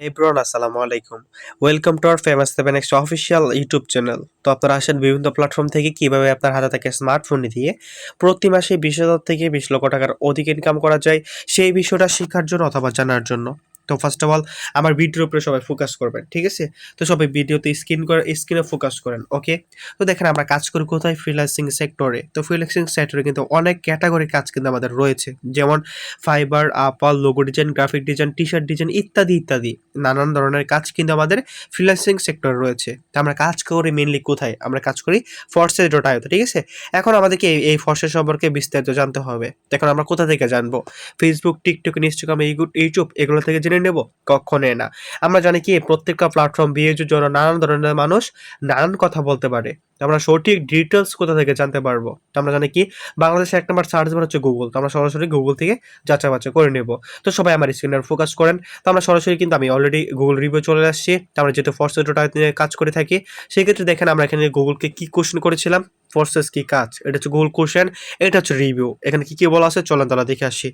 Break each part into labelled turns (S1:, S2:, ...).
S1: এই ব্রন আসসালামু আলাইকুম welcome to our famous seven X official YouTube channel তো আপনারা আসেন বিভিন্ন প্ল্যাটফর্ম থেকে কীভাবে আপনার হাতে থাকে স্মার্টফোন দিয়ে প্রতি মাসে বিশ হাজার থেকে বিশ লক্ষ টাকার অধিক ইনকাম করা যায় সেই বিষয়টা শেখার জন্য অথবা জানার জন্য। তো ফার্স্ট অফ অল আমার ভিডিওর উপরে সবাই ফোকাস করবেন, ঠিক আছে? তো সবাই ভিডিওতে স্ক্রিন করে স্ক্রিনে ফোকাস করেন ওকে তো দেখেন আমরা কাজ করি কোথায়? ফ্রিল্যান্সিং সেক্টরে তো ফ্রিল্যান্সিং সেক্টরে কিন্তু অনেক ক্যাটাগরি কাজ কিন্তু আমাদের রয়েছে। যেমন Fiverr Apple logo design graphic design T shirt design ইত্যাদি ইত্যাদি। নানান ধরনের কাজ কিন্তু আমাদের ফ্রিল্যান্সিং সেক্টরে রয়েছে। তো আমরা কাজ করি মেনলি কোথায়? আমরা কাজ করি ফর্সেস ডট আইওতে ঠিক আছে? এখন আমাদেরকে এই- ফর্সেস সম্পর্কে বিস্তারিত জানতে হবে। এখন আমরা কোথা থেকে জানব? ফেসবুক টিকটক ইনস্টাগ্রাম ইউটিউব এগুলো থেকে জেনে নেব? কখনোই না। আমরা জানি কি, প্রত্যেকটা প্ল্যাটফর্ম বিয়ের জন্য নানান ধরনের মানুষ নানান কথা বলতে পারে। আমরা সঠিক ডিটেলস কোথা থেকে জানতে পারব? আমরা জানি কি, বাংলাদেশে এক নম্বর সার্চ বার হচ্ছে গুগল তো আমরা সরাসরি গুগল থেকে যাচাই বাছাই করে নেব। তো সবাই আমার স্ক্রিনের ফোকাস করেন। তো আমরা সরাসরি কিন্তু আমি অলরেডি গুগল রিভিউ চলে আসছি। আমরা যেহেতু ফোর্সেস ডোটা নিয়ে কাজ করে থাকি, সেক্ষেত্রে দেখেন আমরা এখানে গুগলকে কি কোশ্চেন করেছিলাম? ফোর্সেস কি কাজ? এটা হচ্ছে গুগল কোশ্চেন এটা হচ্ছে রিভিউ এখানে কি কি বলা আছে? চলেন তারা দেখে আসি।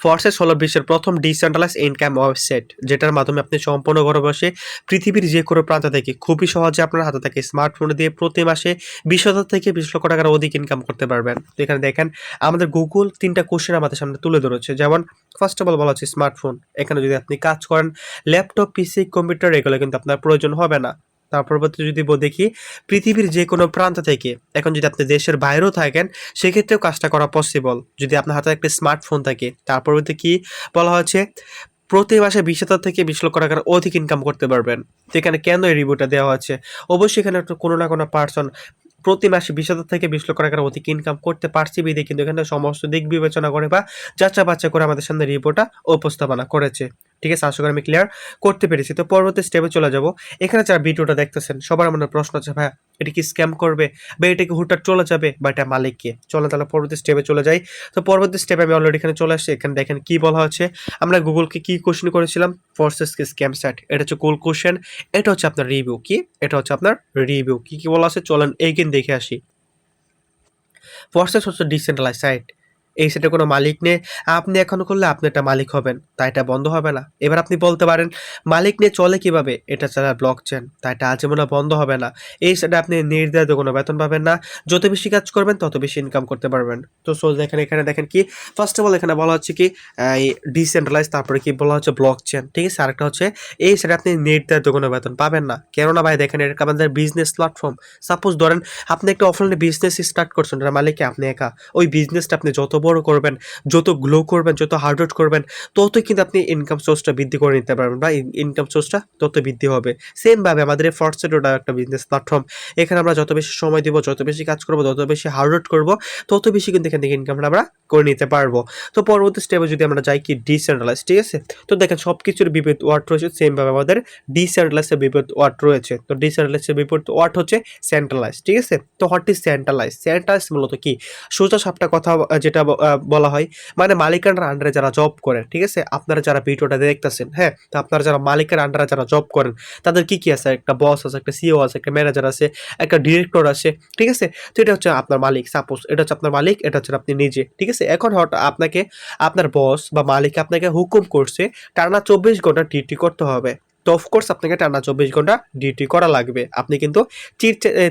S1: ফোর্সেস হলো বিশ্বের প্রথম ডিসেন্ট্রালাইজ ইনকাম ওয়েবসাইট যেটার মাধ্যমে আপনি সম্পূর্ণ ঘরে বসে পৃথিবীর যে কোনো প্রান্ত থেকে খুবই সহজে আপনার হাতে থাকে স্মার্টফোন দিয়ে প্রতি মাসে বিশ হাজার থেকে বিশ লক্ষ টাকার অধিক ইনকাম করতে পারবেন। তো এখানে দেখেন, আমাদের গুগল তিনটা কোশ্চেন আমাদের সামনে তুলে ধরেছে। যেমন ফার্স্ট অফ অল বলা হচ্ছে স্মার্টফোন এখানে যদি আপনি কাজ করেন ল্যাপটপ পিসি কম্পিউটার এগুলো কিন্তু আপনার প্রয়োজন হবে না। তার পরবর্তী যদি দেখি, পৃথিবীর যে কোনো প্রান্ত থেকে এখন যদি আপনি দেশের বাইরেও থাকেন, সেক্ষেত্রেও কাজটা করা পসিবল যদি আপনার হাতে একটা স্মার্টফোন থাকে, তার পরবর্তী কি বলা হচ্ছে প্রতি মাসে বিশ হাজার থেকে বিশ লক্ষ টাকার অধিক ইনকাম করতে পারবেন। তো এখানে কেন এই রিভিউটা দেওয়া আছে অবশ্যই এখানে একটু কোনো না কোনো পার্সন প্রতি মাসে বিশ হাজার থেকে বিশ লক্ষ টাকার অধিক ইনকাম করতে পারছি বিদে কিন্তু এখানে সমস্ত দিক বিবেচনা করে বা যাচা বাচ্চা করে আমাদের সামনে রিপোর্টটা উপস্থাপনা করেছে। ঠিক আছে, আশা করি আমি ক্লিয়ার করতে পেরেছি। তো পরবর্তী স্টেপে চলে যাব। এখানে যারা ভিডিওটা দেখতেছেন, সবার মনে প্রশ্ন আছে, ভাইয়া, এটা কি স্ক্যাম করবে বা এটা কি হুটহাট চলে যাবে বা এটা মালিককে চলে তাহলে পরবর্তী স্টেপে চলে যাই। তো পরবর্তী স্টেপে আমি অলরেডি এখানে চলে আসছি। এখানে দেখেন কি বলা হচ্ছে। আমরা গুগলকে কি কোশ্চেন করেছিলাম? ফোর্সেস কি স্ক্যাম সাইট এটা হচ্ছে কোল কোশ্চেন এটা হচ্ছে আপনার রিভিউ কি? এটা হচ্ছে আপনার রিভিউ কি? কি বলা আছে? চলেন এইগেন দেখে আসি। ফোর্সেস হচ্ছে ডিসেন্ট্রালাইজ সাইট এই সেটের কোনো মালিক নেই। আপনি এখন করলে আপনি একটা মালিক হবেন, তাই এটা বন্ধ হবে না। এবার আপনি বলতে পারেন, মালিক নিয়ে চলে কীভাবে? এটা ছাড়া ব্লক চেন তাই এটা আজীবনে বন্ধ হবে না। এই সেটে আপনি নির্ধারিত কোনো বেতন পাবেন না। যত বেশি কাজ করবেন, তত বেশি ইনকাম করতে পারবেন। তো সো দেখেন এখানে দেখেন কি ফার্স্ট অফ অল এখানে বলা হচ্ছে কি, এই ডিসেন্ট্রালাইজ তারপরে কি বলা হচ্ছে ব্লক চেন ঠিক আছে? আরেকটা হচ্ছে, এই সেটা আপনি নির্ধারিত কোনো বেতন পাবেন না। কেননা ভাই, দেখেন, এটা আমাদের বিজনেস প্ল্যাটফর্ম সাপোজ ধরেন, আপনি একটা অফলাইনে বিজনেস স্টার্ট করছেন এটা মালিকে আপনি একা। ওই বিজনেসটা আপনি যত বড় করবেন, যত গ্লো করবেন, যত হার্ড ওয়ার্ক করবেন, ততই কিন্তু আপনি ইনকাম সোর্সটা বৃদ্ধি করে নিতে পারবেন বা ইনকাম সোর্সটা তত বৃদ্ধি হবে। সেমভাবে আমাদের এই ফর্সেটোটা একটা বিজনেস প্ল্যাটফর্ম এখানে আমরা যত বেশি সময় দিব, যত বেশি কাজ করব, তত বেশি হার্ড ওয়ার্ক করব, তত বেশি কিন্তু এখান থেকে ইনকামটা আমরা করে নিতে পারব। তো পরবর্তী স্টেপে যদি আমরা যাই কি ডিসেন্ট্রালাইজ ঠিক আছে? তো দেখেন সব কিছুর বিপরীত ওয়ার্ড রয়েছে সেমভাবে আমাদের ডিসেন্ট্রালাইজের বিপরীত ওয়ার্ড রয়েছে। তো ডিসেন্ট্রালাইজের বিপরীত ওয়ার্ড হচ্ছে সেন্ট্রালাইজ ঠিক আছে? তো হোয়াট ইজ সেন্ট্রালাইজ সেন্ট্রালাইজ মূলত কি? সোজা সাপটা কথা, যেটা বলা হয়। মানে মালিকানার আন্ডারে যারা জব করেন, ঠিক আছে? আপনারা যারা ভিডিওটা দেখতেছেন হ্যাঁ? তো আপনারা যারা মালিকের আন্ডারে যারা জব করেন, তাদের কি কি আছে? একটা বস আছে, একটা সিও আছে, একটা ম্যানেজার আছে, একটা ডিরেক্টর আছে, ঠিক আছে? তো এটা হচ্ছে আপনার মালিক সাপোজ এটা হচ্ছে আপনার মালিক, এটা হচ্ছে আপনি নিজে, ঠিক আছে? এখন হঠাৎ আপনাকে, আপনার বস বা মালিক আপনাকে হুকুম করছে, টানা চব্বিশ ঘণ্টা ডিউটি করতে হবে। তো অফকোর্স আপনাকে টানা চব্বিশ ঘণ্টা ডিউটি করা লাগবে। আপনি কিন্তু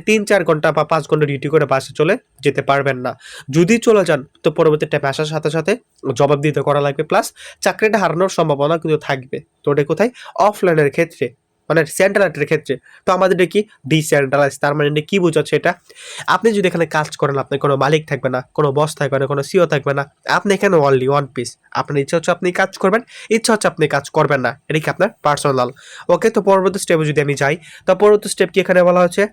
S1: তিন চার ঘণ্টা বা পাঁচ ঘণ্টা ডিউটি করে বাসে চলে যেতে পারবেন না। যদি চলে যান, তো পরবর্তী ট্যাপে আসার সাথে সাথে জবাব দিতে করা লাগবে। প্লাস চাকরিটা হারানোর সম্ভাবনা কিন্তু থাকবে। তো ওটা কোথায়? অফলাইনের ক্ষেত্রে। মানে সেন্ট্রালাইটের ক্ষেত্রে। তো আমাদের এটা কি? ডিসেন্ট্রালাইজ তার মানে এটা কী বোঝাচ্ছে এটা? আপনি যদি এখানে কাজ করেন আপনার কোনো মালিক থাকবে না, কোনো বস থাকবে না, কোনো সিও থাকবে না, আপনি এখানে অনলি ওয়ান পিস আপনার ইচ্ছা হচ্ছে আপনি কাজ করবেন, ইচ্ছা হচ্ছে আপনি কাজ করবেন না। এটা কি আপনার পার্সোনাল ওকে তো পরবর্তী স্টেপে যদি আমি যাই, তো পরবর্তী স্টেপ কি এখানে বলা হচ্ছে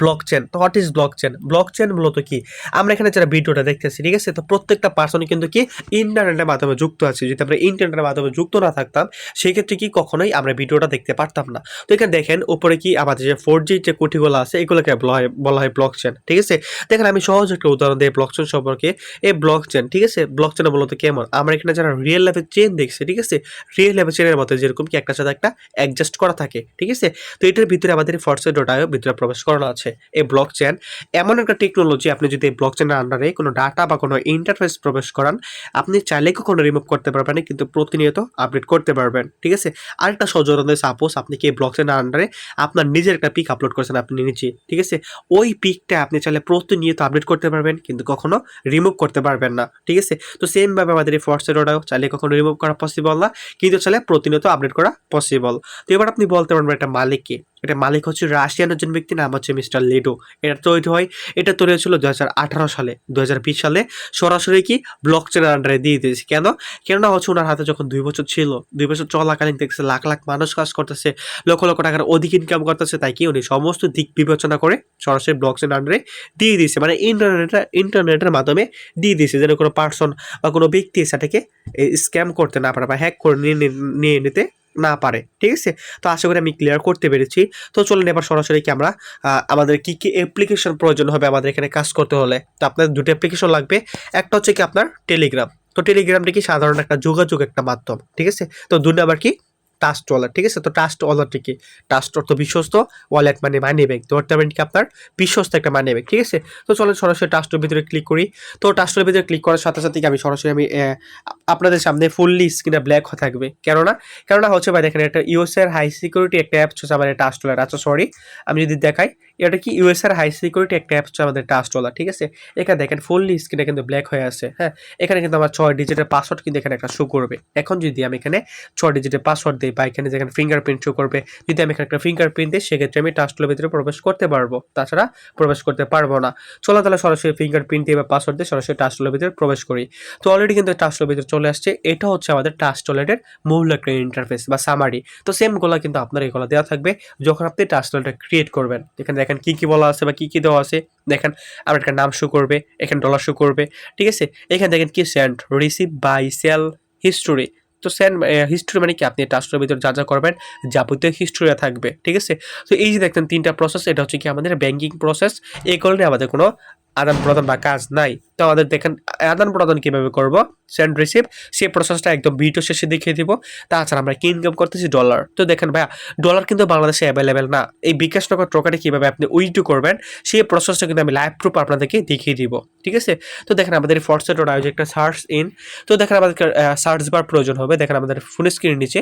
S1: ব্লক চেন তো what is block chain block chain মূলত কি? আমরা এখানে যারা ভিডিওটা দেখতেছি, ঠিক আছে? তো প্রত্যেকটা পার্সনই কিন্তু কি? ইন্টারনেটের মাধ্যমে যুক্ত আছে। যদি আমরা ইন্টারনেটের মাধ্যমে যুক্ত না থাকতাম, সেক্ষেত্রে কি কখনোই আমরা ভিডিওটা দেখতে পারতাম না। তো এখানে দেখেন, উপরে কি আমাদের যে ফোর জি যে কুটিগুলো আছে, এগুলোকে বলা হয় বলা হয় ব্লক চেন ঠিক আছে? দেখেন, আমি সহজ একটা উদাহরণ দিই ব্লক চেন সম্পর্কে এই ব্লক চেন ঠিক আছে? ব্লক চেন মূলত কেমন? আমরা এখানে যারা রিয়েল লাইফের চেন দেখছি, ঠিক আছে? রিয়েল লাইফের চেনের মতো যেরকম কি একটা সাথে একটা অ্যাডজাস্ট করা থাকে, ঠিক আছে? তো এটার ভিতরে আমাদের ফর্সের ডোটায়ও ভিতরে প্রবেশ করানো আছে। আছে এই ব্লক চেন এমন একটা টেকনোলজি আপনি যদি এই ব্লক চেনের আন্ডারে কোনো ডাটা বা কোনো ইন্টারফেস প্রবেশ করান, আপনি চাইলে কখনো রিমুভ করতে পারবেন না, কিন্তু প্রতিনিয়ত আপডেট করতে পারবেন, ঠিক আছে? আরেকটা সজরণে সাপোজ আপনি কি এই ব্লক চেনের আন্ডারে আপনার নিজের একটা পিক আপলোড করেছেন আপনি নিজে, ঠিক আছে? ওই পিকটা আপনি চাইলে প্রতিনিয়ত আপডেট করতে পারবেন, কিন্তু কখনো রিমুভ করতে পারবেন না, ঠিক আছে? তো সেমভাবে আমাদের এই ফর্সের ওটাও চাইলে কখনো রিমুভ করা পসিবল না, কিন্তু চাইলে প্রতিনিয়ত আপডেট করা পসিবল তো এবার আপনি বলতে পারবেন একটা মালিক কে? এটা মালিক হচ্ছে রাশিয়ান একজন ব্যক্তি, নাম হচ্ছে মিস্টার লেডো। এটা তৈরি হয়, এটা তৈরি হয়েছিল দু হাজার আঠারো সালে দু হাজার বিশ সালে। সরাসরি কি ব্লক চেনের আন্ডারে দিয়ে দিয়েছে। কেন? কেননা হচ্ছে ওনার হাতে যখন দুই বছর ছিল, দুই বছর চলাকালীন দেখছে, লাখ লাখ মানুষ কাজ করতেছে, লক্ষ লক্ষ টাকার অধিক ইনকাম করতেছে, তাই কি উনি সমস্ত দিক বিবেচনা করে সরাসরি ব্লক চেন আন্ডারে দিয়ে দিয়েছে। মানে ইন্টারনেটের ইন্টারনেটের মাধ্যমে দিয়ে দিয়েছে, যেন কোনো পার্সন বা কোনো ব্যক্তি সেটাকে স্ক্যাম করতে না পারে বা হ্যাক করে নিয়ে নিয়ে নিতে না পারে, ঠিক আছে? তো আশা করি আমি ক্লিয়ার করতে পেরেছি। তো চলুন এবার সরাসরি কি আমরা আমাদের কী কী অ্যাপ্লিকেশন প্রয়োজন হবে আমাদের এখানে কাজ করতে হলে? তো আপনার দুটো অ্যাপ্লিকেশন লাগবে। একটা হচ্ছে কি আপনার টেলিগ্রাম তো টেলিগ্রামটা কি সাধারণ একটা যোগাযোগ একটা মাধ্যম, ঠিক আছে? তো দুই নাম্বার কি? টাস্ট ওয়ালেট ঠিক আছে? তো টাস্ট ওয়ালেটটিকে কি? টাস্ট অর্থ বিশ্বস্ত ওয়ালেট মানে মানি ব্যাগ তো ধরতে কি আপনার? বিশ্বস্ত একটা মানি ব্যাগ ঠিক আছে? তো চলেন সরাসরি টাস্টের ভিতরে ক্লিক করি। তো টাস্টের ভিতরে ক্লিক করার সাথে সাথে কি আমি সরাসরি আমি আপনাদের সামনে ফুললি স্ক্রিনে ব্ল্যাক হয়ে থাকবে। কেননা কেননা হচ্ছে ভাই দেখেন একটা ইউএসএর হাই সিকিউরিটি একটা অ্যাপ হচ্ছে মানে টাস্ট ওয়ালেট আচ্ছা সরি আমি যদি দেখাই এটা কি ইউএসএর হাই সিকিউরিটি একটা অ্যাপ হচ্ছে আমাদের ওয়ালেট ঠিক আছে? এখানে দেখেন ফুললি স্ক্রিনে কিন্তু ব্ল্যাক হয়ে আছে হ্যাঁ? এখানে কিন্তু আমার ছয় ডিজিটের পাসওয়ার্ড কিন্তু এখানে একটা শো করবে। এখন যদি আমি এখানে ছয় ডিজিটের পাসওয়ার্ড দিই বা এখানে যেখানে ফিঙ্গারপ্রিন্ট শো করবে, যদি আমি এখানে একটা ফিঙ্গারপ্রিন্ট দিই, সেক্ষেত্রে আমি টাস্টলের ভিতরে প্রবেশ করতে পারব। তাছাড়া প্রবেশ করতে পারব না। চলো তাহলে সরাসরি ফিঙ্গারপ্রিন্ট দিয়ে বা পাসওয়ার্ড দিয়ে সরাসরি টাস্টলের ভিতরে প্রবেশ করি। তো অলরেডি কিন্তু টাস্টলের ভিতরে চলে আসছে। এটা হচ্ছে আমাদের টাস্টলেটের মূল একটা ইন্টারফেস বা সামারি তো সেমগুলো কিন্তু আপনার এই এগুলো দেওয়া থাকবে যখন আপনি টাস্টলটা ক্রিয়েট করবেন। এখানে দেখেন কি কি বলা আছে বা কি কি দেওয়া আছে, দেখেন আপনার একটা নাম শো করবে, এখানে ডলার শো করবে, ঠিক আছে? এখানে দেখেন কি send receive buy sell history তো সেন্ড হিস্টোরি মানে কি? আপনি টাস্টের ভিতরে যা যা করবেন, যাবতীয় হিস্টোরি থাকবে, ঠিক আছে? তো এই যে দেখেন তিনটা প্রসেস এটা হচ্ছে কি আমাদের ব্যাঙ্কিং প্রসেস এই কারণে আমাদের কোনো আদান প্রদান বা কাজ নাই। তো আমাদের দেখেন, আদান প্রদান কীভাবে করব? সেন্ড রিসিভ সেই প্রসেসটা একদম ভিডিও শেষে দেখিয়ে দিব। তাছাড়া আমরা কি ইনকাম করতেছি? ডলার তো দেখেন ভাইয়া ডলার কিন্তু বাংলাদেশে অ্যাভেলেবেল না। এই বিকাশনগর টোকারে কীভাবে আপনি উইথড্র করবেন, সেই প্রসেসটা কিন্তু আমি লাইভ প্রুফ আপনাদেরকে দেখিয়ে দিব। ঠিক আছে? তো দেখেন, আমাদের ফর্সেট একটা সার্চ ইন তো দেখেন, আমাদের সার্চ বার প্রয়োজন হবে। দেখেন, আমাদের ফোন স্ক্রিন নিচে।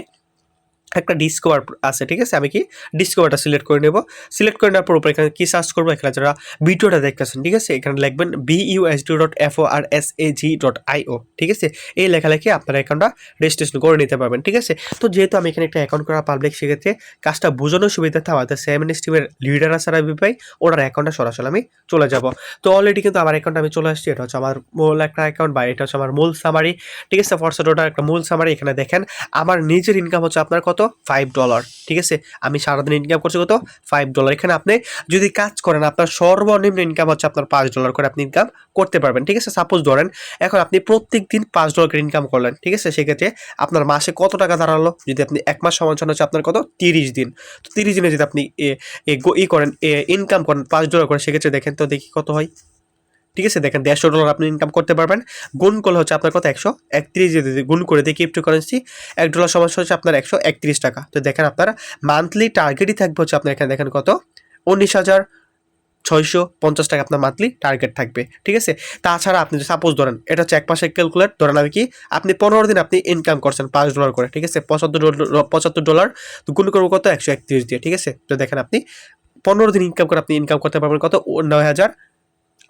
S1: একটা ডিসকভার আছে, ঠিক আছে? আমি কি ডিসকভারটা সিলেক্ট করে নেব। সিলেক্ট করে নেওয়ার পর এখানে কি সার্চ করব? এখানে যারা ভিডিওটা দেখতেছেন, ঠিক আছে? এখানে লিখবেন B USD dot F O R S A G dot IO ঠিক আছে? এই লেখালেখি আপনারা অ্যাকাউন্টটা রেজিস্ট্রেশন করে নিতে পারবেন, ঠিক আছে? তো যেহেতু আমি এখানে একটা অ্যাকাউন্ট করা পাবলিক সেক্ষেত্রে কাজটা বোঝানোর সুবিধাতে আমাদের সেভেন স্টিমের লিডার আছে রাবি ভাই, ওনার অ্যাকাউন্টটা সরাসরি আমি চলে যাব। তো অলরেডি কিন্তু আমার অ্যাকাউন্টে আমি চলে আসছি, এটা হচ্ছে আমার মূল একটা অ্যাকাউন্ট বা এটা হচ্ছে আমার মূল সামারি ঠিক আছে? ফরসেট ওটার একটা মূল সামারি এখানে দেখেন। আমার নিজের ইনকাম হচ্ছে আপনার কত? ফাইভ ডলার ঠিক আছে? আমি সারাদিন ইনকাম করছি কত? ফাইভ ডলার এখানে আপনি যদি কাজ করেন, আপনার সর্বনিম্ন ইনকাম হচ্ছে আপনার পাঁচ ডলার করে আপনি ইনকাম করতে পারবেন, ঠিক আছে? সাপোজ ধরেন, এখন আপনি প্রত্যেক দিন পাঁচ ডলার করে ইনকাম করলেন, ঠিক আছে? সেক্ষেত্রে আপনার মাসে কত টাকা দাঁড়াল? যদি আপনি এক মাস সমান হচ্ছে আপনার কত? তিরিশ দিন। তো তিরিশ দিনে যদি আপনি ই করেন ইনকাম করেন, পাঁচ ডলার করে সেক্ষেত্রে দেখেন তো দেখি কত হয়? ঠিক আছে? দেখেন, দেড়শো ডলার আপনি ইনকাম করতে পারবেন। গুণ করলে হচ্ছে আপনার কত? একশো একত্রিশ যদি গুণ করে দিয়ে ক্রিপ্টো কারেন্সি এক ডলার সমস্যা হচ্ছে আপনার একশো একত্রিশ টাকা। তো দেখেন, আপনার মান্থলি টার্গেটই থাকবে হচ্ছে আপনার এখানে, দেখেন কত? উনিশ হাজার ছয়শো পঞ্চাশ টাকা আপনার মান্থলি টার্গেট থাকবে। ঠিক আছে? তাছাড়া আপনি সাপোজ ধরেন, এটা হচ্ছে এক মাসে ক্যালকুলেট ধরেন আমি কি? আপনি পনেরো দিন আপনি ইনকাম করছেন পাঁচ ডলার করে, ঠিক আছে? পঁচাত্তর পঁচাত্তর ডলার গুণ করব কত? একশো একত্রিশ দিয়ে, ঠিক আছে? তো দেখেন, আপনি পনেরো দিন ইনকাম করে আপনি ইনকাম করতে পারবেন কত? নয় হাজার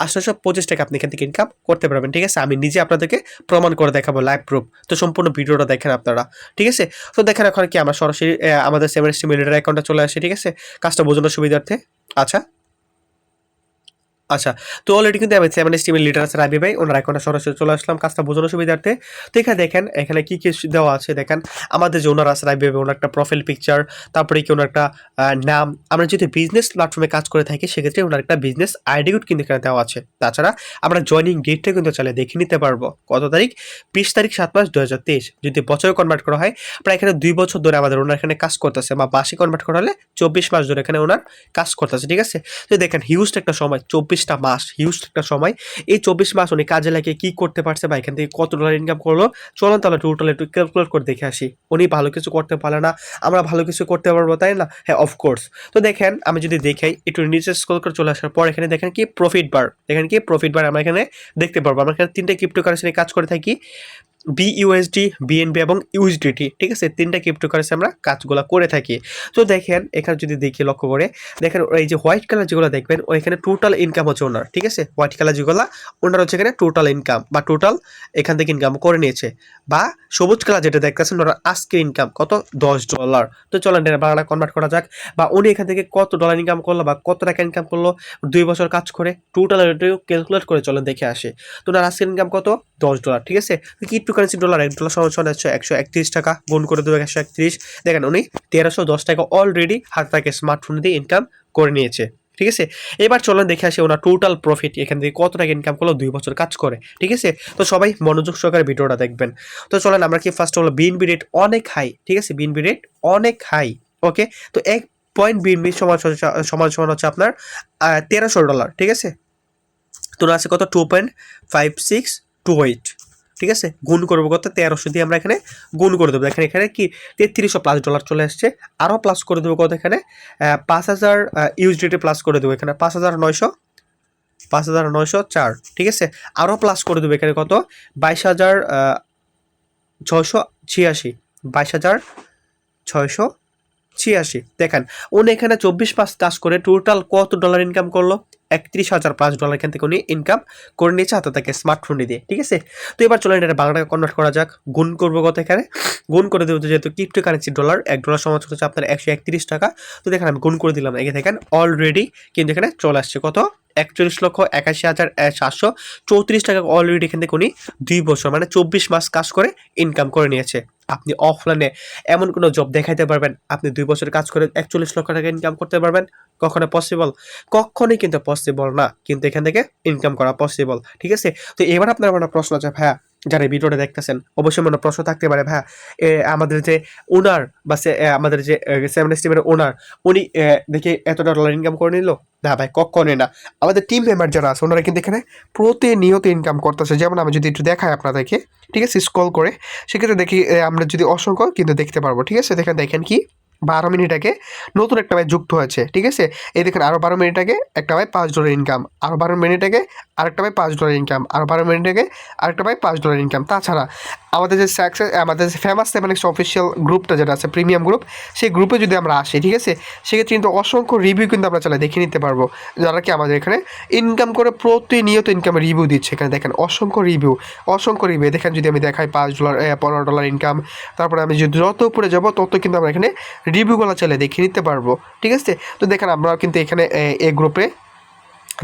S1: আটশোশো পঁচিশ টাকা আপনি এখান থেকে ইনকাম করতে পারবেন, ঠিক আছে? আমি নিজে আপনাদেরকে প্রমাণ করে দেখাবো লাইভ প্রুফ তো সম্পূর্ণ ভিডিওটা দেখেন আপনারা, ঠিক আছে? তো দেখেন এখন কি আমরা সরাসরি আমাদের সেভেন স্টিম অ্যাকাউন্টটা চলে আসে, ঠিক আছে? কাজটা বোঝানোর সুবিধার্থে। আচ্ছা? আচ্ছা তো অলরেডি কিন্তু আমি সেভেন স্টিমের লিডার আছে রাবি ভাই। ওনার এখন সরাসরি চলে আসলাম কাজটা বোঝানোর সুবিধার্থে। তো এখানে দেখেন, এখানে কী কী দেওয়া আছে দেখেন। আমাদের যে ওনার আছে রাবি ভাই, ওনার একটা প্রোফাইল পিকচার তারপরে কি ওনার একটা নাম। আমরা যদি বিজনেস প্ল্যাটফর্মে কাজ করে থাকি, সেক্ষেত্রে ওনার একটা বিজনেস আইডি কোড কিন্তু এখানে দেওয়া আছে। তাছাড়া আমরা জয়নিং ডেটটা কিন্তু চাইলে দেখে নিতে পারব। কত তারিখ? বিশ তারিখ, সাত মাস দু হাজার তেইশ। যদি বছরে কনভার্ট করা হয়, প্রায় এখানে দুই বছর ধরে আমাদের ওনার এখানে কাজ করতেছে, বা বাসে কনভার্ট করা হলে চব্বিশ মাস ধরে এখানে ওনার কাজ করতেছে, ঠিক আছে? তো দেখেন হিউজ একটা সময়, চব্বিশ চব্বিশটা মাস হিউজ একটা সময়। এই চব্বিশ মাস উনি কাজে লাগিয়ে কি করতে পারছে বা এখান থেকে কত ডলার ইনকাম করল, চলুন তাহলে টোটাল একটু ক্যালকুলেট করে দেখে আসি। উনি ভালো কিছু করতে পারে না, আমরা ভালো কিছু করতে পারব, তাই না? হ্যাঁ অফকোর্স তো দেখেন, আমি যদি দেখাই, একটু নিচে স্ক্রল করে চলে আসার পর এখানে দেখেন কি প্রফিট বার দেখেন কি প্রফিট বার আমরা এখানে দেখতে পারব। আমরা এখানে তিনটে ক্রিপ্টোকারেন্সি নিয়ে কাজ করে থাকি। বিইউএসডি বিএনবি এবং ইউএসডিটি ঠিক আছে? তিনটা ক্রিপ্টোকারেন্সি আমরা কাজগুলো করে থাকি। তো দেখেন, এখানে যদি দেখি লক্ষ্য করে, দেখেন এই যে হোয়াইট কালার যেগুলো দেখবেন, ওইখানে টোটাল ইনকাম হচ্ছে ওনার ঠিক আছে? হোয়াইট কালার যেগুলো ওনার হচ্ছে এখানে টোটাল ইনকাম বা টোটাল এখান থেকে ইনকাম করে নিয়েছে। বা সবুজ কালার যেটা দেখতেছেন ওনার আজকের ইনকাম কত? দশ ডলার তো চলেন বাংলা কনভার্ট করা যাক। বা উনি এখান থেকে কত ডলার ইনকাম করল বা কত টাকা ইনকাম করল, দুই বছর কাজ করে টোটাল ক্যালকুলেট করে চলেন, দেখে আসে। তো ওনার আজকের ইনকাম কত? দশ ডলার ঠিক আছে? ক্রিপ্টো কারেন্সি ডলার এক ডলার সমান সমান একশো একত্রিশ টাকা, গুণ করে দেবে একশো একত্রিশ। দেখেন উনি তেরোশো দশ টাকা অলরেডি হাত থেকে স্মার্টফোন দিয়ে ইনকাম করে নিয়েছে, ঠিক আছে? এবার চলেন দেখে আসি ওনার টোটাল প্রফিট এখান থেকে কত টাকা ইনকাম করল, দুই বছর কাজ করে, ঠিক আছে? তো সবাই মনোযোগ সহকারে ভিডিওটা দেখবেন। তো চলেন আমরা কি ফার্স্ট হলো বিএনবি রেট অনেক হাই ঠিক আছে? বিএনবি রেট অনেক হাই ওকে তো এক পয়েন্ট বিএনবি সমান সমান সমান হচ্ছে আপনার তেরোশো ডলার ঠিক আছে? তো আছে কত? Two point five six two eight ঠিক আছে? গুণ করব কত? তেরোশো দিয়ে আমরা এখানে গুণ করে দেবো। এখানে এখানে কি? তেত্রিশশো প্লাস ডলার চলে আসছে। আরও প্লাস করে দেবো কত এখানে? পাঁচ হাজার ইউএসডিটি প্লাস করে দেবো এখানে। পাঁচ হাজার নয়শো, পাঁচ হাজার নয়শো চার, ঠিক আছে? আরও প্লাস করে দেবো এখানে কত? বাইশ হাজার ছয়শো ছিয়াশি। বাইশ হাজার, ছয়শো ছিয়াশি। দেখেন, উনি এখানে চব্বিশ পাঁচ কাজ করে টোটাল কত ডলার ইনকাম করল? একত্রিশ হাজার পাঁচ ডলার এখান থেকে উনি ইনকাম করে নিয়েছে হাতে তাকে স্মার্টফোন দিয়ে, ঠিক আছে? তো এবার চলেন এটা বাংলা টাকা কনভার্ট করা যাক। গুণ করব কত এখানে? গুণ করে দেবো যেহেতু ক্রিপ্টো কারেন্সি ডলার এক ডলার সমাজ হচ্ছে আপনার একশো একত্রিশ টাকা। তো দেখেন আমি গুণ করে দিলাম, এখানে দেখেন অলরেডি কিন্তু এখানে চলে আসছে কত? একচল্লিশ লক্ষ একাশি হাজার সাতশো চৌত্রিশ টাকা অলরেডি এখান থেকে উনি দুই বছর মানে চব্বিশ মাস কাজ করে ইনকাম করে নিয়েছে। আপনি অফলাইনে এমন কোনো জব দেখাইতে পারবেন, আপনি দুই বছর কাজ করে একচল্লিশ লক্ষ টাকা ইনকাম করতে পারবেন, কখনো পসিবল কখনোই কিন্তু পসিবল না, কিন্তু এখান থেকে ইনকাম করা পসিবল ঠিক আছে? তো এবার আপনার আমার প্রশ্ন আছে, ভাইয়া যারা এই ভিডিওটা দেখতেছেন, অবশ্যই মনে প্রশ্ন থাকতে পারে, ভাইয়া। আমাদের যে ওনার বা আমাদের যে সেভেন স্টিমের ওনার উনি দেখি এতটা ডলার ইনকাম করে নিল? না, ভাই, কখনোই না। আমাদের টিম মেম্বার যারা আছে, ওনারা কিন্তু এখানে প্রতিনিয়ত ইনকাম করতেছে। যেমন আমি যদি একটু দেখাই আপনাদেরকে, ঠিক আছে? স্ক্রল করে, সেক্ষেত্রে দেখি আমরা যদি অসংখ্য, কিন্তু দেখতে পারব। ঠিক আছে? দেখেন দেখেন কি বারো মিনিট আগে নতুন একটা ভাই যুক্ত হয়েছে, ঠিক আছে? এই দেখেন আরও বারো মিনিট আগে একটা ভাই পাঁচ ডলার ইনকাম আরও বারো মিনিট আগে আরেকটা ভাই পাঁচ ডলার ইনকাম আরও বারো মিনিট আগে আরেকটা ভাই পাঁচ ডলার ইনকাম তাছাড়া আমাদের যে সাকসেস আমাদের যে ফেমাস সেভেন এক্স অফিসিয়াল গ্রুপটা যেটা আছে প্রিমিয়াম গ্রুপ সেই গ্রুপে যদি আমরা আসি, ঠিক আছে? সেক্ষেত্রে কিন্তু অসংখ্য রিভিউ কিন্তু আমরা চালাই দেখে নিতে পারব। যারা কি আমাদের এখানে ইনকাম করে প্রতিনিয়ত ইনকামের রিভিউ দিচ্ছে এখানে, দেখেন অসংখ্য রিভিউ অসংখ্য রিভিউ দেখেন যদি আমি দেখাই পাঁচ ডলার পনেরো ডলার ইনকাম তারপরে আমি যদি যত উপরে যাব তত কিন্তু আমরা এখানে রিভিউগুলো চাইলে দেখে নিতে পারব ঠিক আছে? তো দেখেন আমরা কিন্তু এখানে এ, গ্রুপে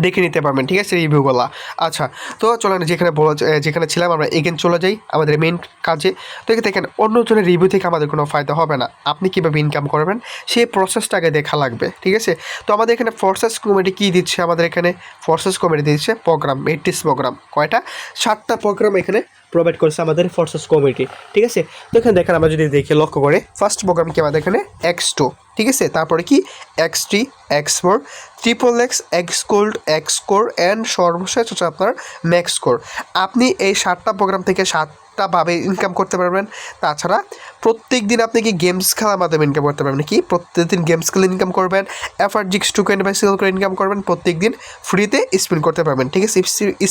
S1: দেখে নিতে পারবেন ঠিক আছে রিভিউগুলো। আচ্ছা তো চলেন যেখানে বলা যেখানে ছিলাম আমরা এগেন চলে যাই আমাদের মেন কাজে। তো দেখেন অন্যজনের রিভিউ থেকে আমাদের কোনো ফায়দা হবে না। আপনি কীভাবে ইনকাম করবেন সেই প্রসেসটা আগে দেখা লাগবে ঠিক আছে? তো আমাদের এখানে ফোর্সেস কমিটি কী দিচ্ছে আমাদের এখানে? ফোর্সেস কমিটি দিচ্ছে প্রোগ্রাম মেট্রিস প্রোগ্রাম কয়টা? সাতটা প্রোগ্রাম এখানে প্রোভাইড করেছে আমাদের ফোর্সেস কমিটি ঠিক আছে? তো এখানে দেখেন আমরা যদি দেখি লক্ষ্য করে ফার্স্ট প্রোগ্রাম কি আমাদের এখানে? এক্স টু ঠিক আছে? তারপরে কি? X three X four triple X X cold X core and সর্বশেষ হচ্ছে আপনার ম্যাক্স কোর আপনি এই সাতটা প্রোগ্রাম থেকে সাতটা ভাবে ইনকাম করতে পারবেন। তাছাড়া প্রত্যেক দিন আপনি কি গেমস খেলার মাধ্যমে ইনকাম করতে পারবেন? কি? প্রত্যেক দিন গেমস খেলে ইনকাম করবেন এফআর জিক্স টু কেন ফাইভ সিল করে ইনকাম করবেন প্রত্যেক দিন ফ্রিতে স্পিন করতে পারবেন, ঠিক আছে?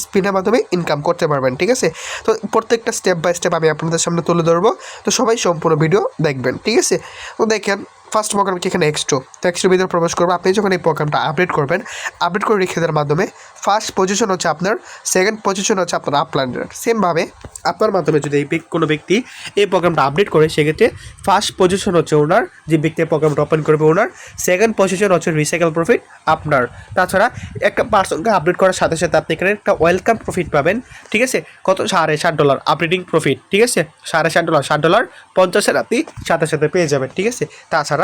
S1: স্পিনের মাধ্যমে ইনকাম করতে পারবেন, ঠিক আছে? তো প্রত্যেকটা স্টেপ বাই স্টেপ আমি আপনাদের সামনে তুলে ধরবো। তো সবাই সম্পূর্ণ ভিডিও দেখবেন, ঠিক আছে? তো দেখেন ফার্স্ট প্রোগ্রাম কি এখানে এক্সট্রো তো এক্সট্রোর ভিতরে প্রবেশ করব। আপনি যখন এই প্রোগ্রামটা আপডেট করবেন আপডেট করে রেখে দেওয়ার মাধ্যমে ফার্স্ট পজিশন হচ্ছে আপনার সেকেন্ড পজিশন হচ্ছে আপনার আপল্যান্ডের সেমভাবে আপনার মাধ্যমে যদি এই কোনো ব্যক্তি এই প্রোগ্রামটা আপডেট করে, সেক্ষেত্রে ফার্স্ট পজিশন হচ্ছে ওনার যে ব্যক্তি প্রোগ্রামটা ওপেন করবে ওনার সেকেন্ড পজিশন হচ্ছে রিসাইকেল প্রফিট আপনার। তাছাড়া একটা পার্সনকে আপডেট করার সাথে সাথে আপনি এখানে একটা ওয়েলকাম প্রফিট পাবেন, ঠিক আছে? কত? সাড়ে ষাট ডলার আপডেটিং প্রফিট ঠিক আছে? সাড়ে ষাট ডলার ষাট ডলার পঞ্চাশের আপনি সাথে সাথে পেয়ে যাবেন, ঠিক আছে? তাছাড়া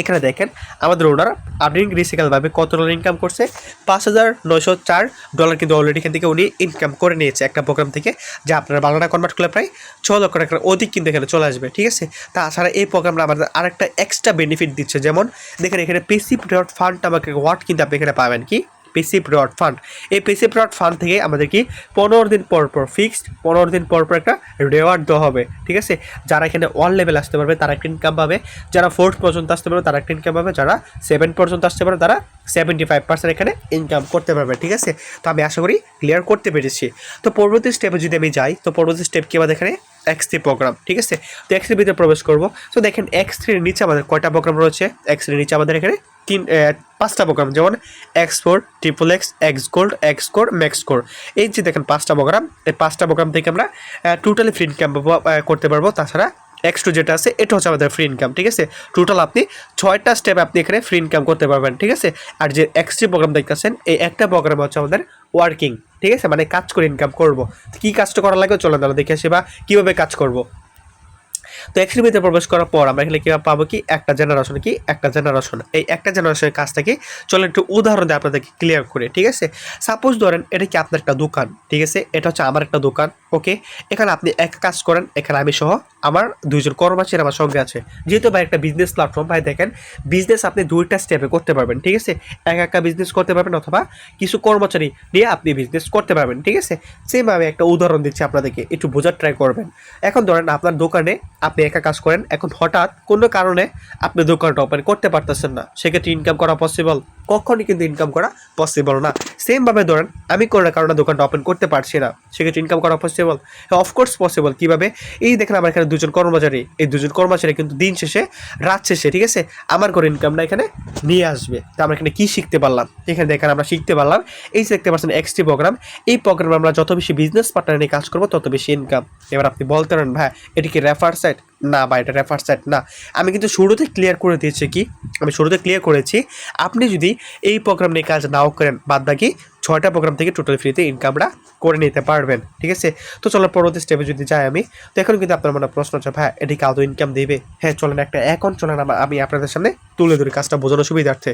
S1: এখানে দেখেন, আমাদের ওনার আর্নিং রিসাইকেলভাবে কত ডলার ইনকাম করছে? পাঁচ হাজার নয়শো চার ডলার কিন্তু অলরেডি এখান থেকে উনি ইনকাম করে নিয়েছে একটা প্রোগ্রাম থেকে, যা আপনারা বাংলাটা কনভার্ট করলে প্রায় ছ লক্ষ টাকার অধিক কিন্তু এখানে চলে আসবে, ঠিক আছে? তাছাড়া এই প্রোগ্রামটা আমাদের আরেকটা এক্সট্রা বেনিফিট দিচ্ছে, যেমন দেখেন এখানে পেসিপ ডট ফান্ড আমাকে ওয়াট কিন্তু আপনি এখানে পাবেন, কি? পেসিভ রিওয়ার্ড ফান্ড এই পেসিভ রিওয়ার্ড ফান্ড থেকে আমাদের কি পনেরো দিন পর পর ফিক্সড পনেরো দিন পর পর একটা রেওয়ার্ড দেওয়া হবে, ঠিক আছে? যারা এখানে ওয়ান লেভেল আসতে পারবে, তারা একটা ইনকাম পাবে। যারা ফোর্থ পর্যন্ত আসতে পারবে, তারা একটা ইনকাম পাবে। যারা সেভেন পর্যন্ত আসতে পারবে, তারা সেভেন্টি ফাইভ পার্সেন্ট এখানে ইনকাম করতে পারবে, ঠিক আছে? তো আমি আশা করি ক্লিয়ার করতে পেরেছি। তো পরবর্তী স্টেপে যদি আমি যাই, তো পরবর্তী স্টেপ কি আমাদের এখানে? এক্স থ্রি প্রোগ্রাম ঠিক আছে? তো এক্স থ্রির ভিতরে প্রবেশ করব। তো দেখেন এক্স থ্রির নিচে আমাদের কয়টা প্রোগ্রাম রয়েছে? এক্স থ্রির নিচে আমাদের এখানে তিন পাঁচটা প্রোগ্রাম যেমন X four triple X X gold X core max core এই যে দেখেন পাঁচটা প্রোগ্রাম এই পাঁচটা প্রোগ্রাম থেকে আমরা টোটালি ফ্রি ইনকাম করতে পারব। তাছাড়া এক্স টু যেটা আছে, এটা হচ্ছে আমাদের ফ্রি ইনকাম ঠিক আছে? টোটাল আপনি ছয়টা স্টেপ আপনি এখানে ফ্রি ইনকাম করতে পারবেন, ঠিক আছে? আর যে এক্সট্রি প্রোগ্রাম দেখতেছেন, এই একটা প্রোগ্রাম হচ্ছে আমাদের ওয়ার্কিং ঠিক আছে? মানে কাজ করে ইনকাম করব। কী কাজটা করা লাগে? চলেন তাহলে দেখে আসি বা কীভাবে কাজ করব। তো এক্সট্রিমিতে প্রবেশ করার পর আমরা এখানে কীভাবে পাবো কি? একটা জেনারেশন কি? একটা জেনারেশন এই একটা জেনারেশনের কাজটাকে চলো একটু উদাহরণ দিয়ে আপনাদেরকে ক্লিয়ার করে, ঠিক আছে? সাপোজ ধরেন এটা কি আপনার একটা দোকান, ঠিক আছে? এটা হচ্ছে আমার একটা দোকান ওকে এখানে আপনি এক কাজ করেন, এখানে আমি সহ আমার দুইজন কর্মচারী আমার সঙ্গে আছে। যেহেতু ভাই একটা বিজনেস প্ল্যাটফর্ম ভাই দেখেন বিজনেস আপনি দুইটা স্টেপে করতে পারবেন, ঠিক আছে? এক একা বিজনেস করতে পারবেন অথবা কিছু কর্মচারী নিয়ে আপনি বিজনেস করতে পারবেন, ঠিক আছে? সেম আমি একটা উদাহরণ দিচ্ছি আপনাদেরকে, একটু বোঝার ট্রাই করবেন। এখন ধরেন আপনার দোকানে আপনি একা কাজ করেন, এখন হঠাৎ কোনো কারণে আপনি দোকানটা ওপেন করতে পারতেছেন না, সেক্ষেত্রে ইনকাম করা পসিবল কখনই কিন্তু ইনকাম করা পসিবল না। সেমভাবে ধরেন, আমি কোনো কারণে দোকানটা ওপেন করতে পারছি না, সেক্ষেত্রে ইনকাম করা পসিবল অফকোর্স পসিবল কীভাবে? এই দেখেন আমার এখানে দুজন কর্মচারী। এই দুজন কর্মচারী কিন্তু দিন শেষে, রাত শেষে, ঠিক আছে? আমার করে ইনকামটা এখানে নিয়ে আসবে। তো আমরা এখানে কী শিখতে পারলাম? এখানে দেখেন আমরা শিখতে পারলাম। এই যে দেখতে পাচ্ছেন এক্সটি প্রোগ্রাম এই প্রোগ্রামে আমরা যত বেশি বিজনেস পার্টনার নিয়ে কাজ করব, তত বেশি ইনকাম এবার আপনি বলতে পারেন, ভাই, এটি কি রেফার সাইট না বা এটা রেফার সাইট না। আমি কিন্তু শুরুতে ক্লিয়ার করে দিয়েছি কি? আমি শুরুতে ক্লিয়ার করেছি, আপনি যদি এই প্রোগ্রাম নিয়ে কাজ নাও করেন, বাদ বাকি ছয়টা প্রোগ্রাম থেকে টোটাল ফ্রিতে ইনকামটা করে নিতে পারবেন, ঠিক আছে? তো চলো পরবর্তী স্টেপে যদি যাই আমি, তো এখন কিন্তু আপনার মনে প্রশ্ন হচ্ছে ভাই, এটি কাউকে ইনকাম দেবে? হ্যাঁ চলেন একটা অ্যাকাউন্ট চলেন আমি আপনাদের সামনে তুলে ধরি, কাজটা বোঝানোর সুবিধার্থে।